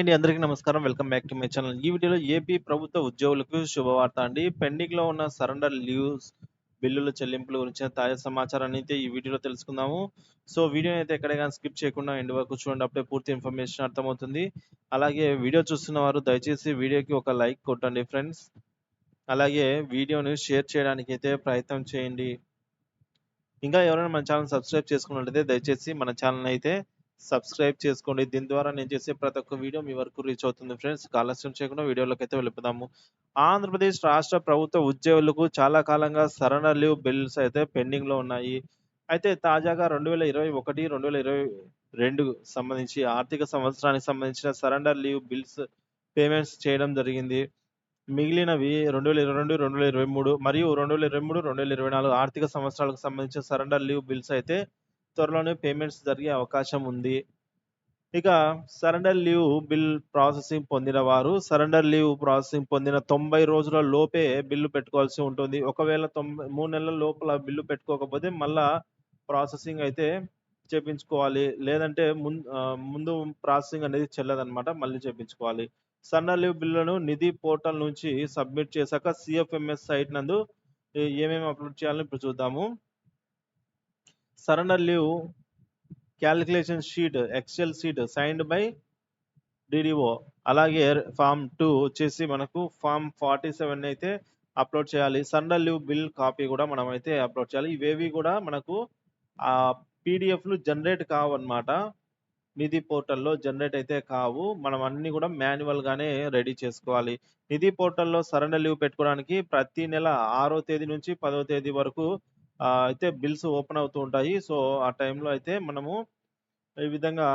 అండి అందరికీ నమస్కారం. Welcome back to my channel. ఈ వీడియోలో ఏపీ ప్రభుత్వ ఉద్యోగులకు శుభవార్త అండి. పెండింగ్లో ఉన్న సరెండర్ లీవ్స్ బిల్లుల చెల్లింపుల గురించి తాజా సమాచారాన్ని అయితే ఈ వీడియోలో తెలుసుకుందాము. సో వీడియోని అయితే ఎక్కడ కానీ స్కిప్ చేయకుండా ఎండ్ వరకు చూడండి. అప్పుడే పూర్తి ఇన్ఫర్మేషన్ అర్థమవుతుంది. అలాగే వీడియో చూస్తున్న వారు దయచేసి వీడియోకి ఒక లైక్ కొట్టండి ఫ్రెండ్స్. అలాగే వీడియోని షేర్ చేయడానికి అయితే ప్రయత్నం చేయండి. ఇంకా ఎవరైనా మన ఛానల్ సబ్స్క్రైబ్ చేసుకున్నట్లయితే దయచేసి మన ఛానల్ అయితే సబ్స్క్రైబ్ చేసుకోండి. దీని ద్వారా నేను చేసే ప్రతి ఒక్క వీడియో మీ వరకు రీచ్ అవుతుంది ఫ్రెండ్స్. ఆలస్యం చేయకుండా వీడియోలోకి అయితే వెళ్ళిపోదాము. ఆంధ్రప్రదేశ్ రాష్ట్ర ప్రభుత్వ ఉద్యోగులకు చాలా కాలంగా సరణ లీవ్ బిల్స్ అయితే పెండింగ్లో ఉన్నాయి. అయితే తాజాగా రెండు వేల ఇరవై ఒకటి రెండు వేల ఇరవై రెండు సంబంధించి ఆర్థిక సంవత్సరానికి సంబంధించిన సరెండర్ లీవ్ బిల్స్ పేమెంట్స్ చేయడం జరిగింది. మిగిలినవి రెండు వేల ఇరవై రెండు రెండు వేల ఇరవై మూడు మరియు రెండు వేల ఇరవై మూడు రెండు వేల ఇరవై నాలుగు ఆర్థిక సంవత్సరాలకు సంబంధించిన సరెండర్ లీవ్ బిల్స్ అయితే త్వరలోనే పేమెంట్స్ జరిగే అవకాశం ఉంది. ఇక సరెండర్ లీవ్ బిల్ ప్రాసెసింగ్ పొందిన వారు సరెండర్ లీవ్ ప్రాసెసింగ్ పొందిన తొంభై రోజుల లోపే బిల్లు పెట్టుకోవాల్సి ఉంటుంది. ఒకవేళ తొంభై మూడు నెలల లోపల బిల్లు పెట్టుకోకపోతే మళ్ళా ప్రాసెసింగ్ అయితే చేపించుకోవాలి. లేదంటే ముందు ముందు ప్రాసెసింగ్ అనేది చెల్లదనమాట మళ్ళీ చేపించుకోవాలి. సరెండర్ లీవ్ బిల్లును నిధి పోర్టల్ నుంచి సబ్మిట్ చేశాక సిఎఫ్ఎంఎస్ సైట్ నందు ఏమేమి అప్లోడ్ చేయాలని ఇప్పుడు చూద్దాము. Surrender leave calculation sheet excel sheet signed by DDO అలాగే ఫామ్ టూ వచ్చేసి మనకు ఫామ్ ఫార్టీ సెవెన్ అయితే అప్లోడ్ చేయాలి. సరెండర్ లీవ్ బిల్ కాపీ కూడా మనం అయితే అప్లోడ్ చేయాలి. ఇవేవి కూడా మనకు ఆ పీడిఎఫ్లు జనరేట్ కావు అనమాట నిధి పోర్టల్లో జనరేట్ అయితే కావు. మనం అన్ని కూడా మాన్యువల్ గానే రెడీ చేసుకోవాలి. నిధి పోర్టల్లో సరెండర్ లీవ్ పెట్టుకోవడానికి ప్రతి నెల ఆరో తేదీ నుంచి పదో తేదీ వరకు అయితే బిల్స్ ఓపెన్ అవుతూ ఉంటాయి. సో ఆ టైంలో అయితే మనము ఈ విధంగా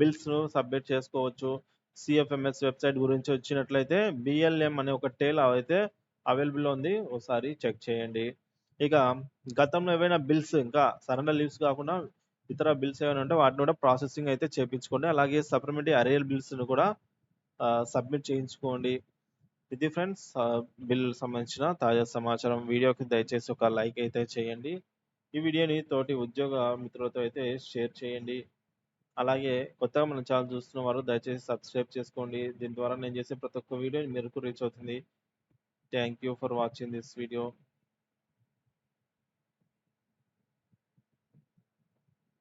బిల్స్ను సబ్మిట్ చేసుకోవచ్చు. సిఎఫ్ఎంఎస్ వెబ్సైట్ గురించి వచ్చినట్లయితే బిఎల్ఎం అనే ఒక టేల్ అయితే అవైలబుల్ ఉంది. ఒకసారి చెక్ చేయండి. ఇక గతంలో ఏవైనా బిల్స్ ఇంకా సరెండర్ లీవ్స్ కాకుండా ఇతర బిల్స్ ఏమైనా ఉంటే వాటిని కూడా ప్రాసెసింగ్ అయితే చేపించుకోండి. అలాగే సప్లిమెంటరీ అరియల్ బిల్స్ను కూడా సబ్మిట్ చేయించుకోండి. ఇది ఫ్రెండ్స్ బిల్ సంబంధించిన తాజా సమాచారం. వీడియోకి దయచేసి ఒక లైక్ అయితే చేయండి. ఈ వీడియోని తోటి ఉద్యోగ మిత్రులతో అయితే షేర్ చేయండి. అలాగే కొత్తగా మన ఛానల్ చూస్తున్న వారు దయచేసి సబ్స్క్రైబ్ చేసుకోండి. దీని ద్వారా నేను చేసే ప్రతి ఒక్క వీడియో మీకు రీచ్ అవుతుంది. Thank you for watching this video.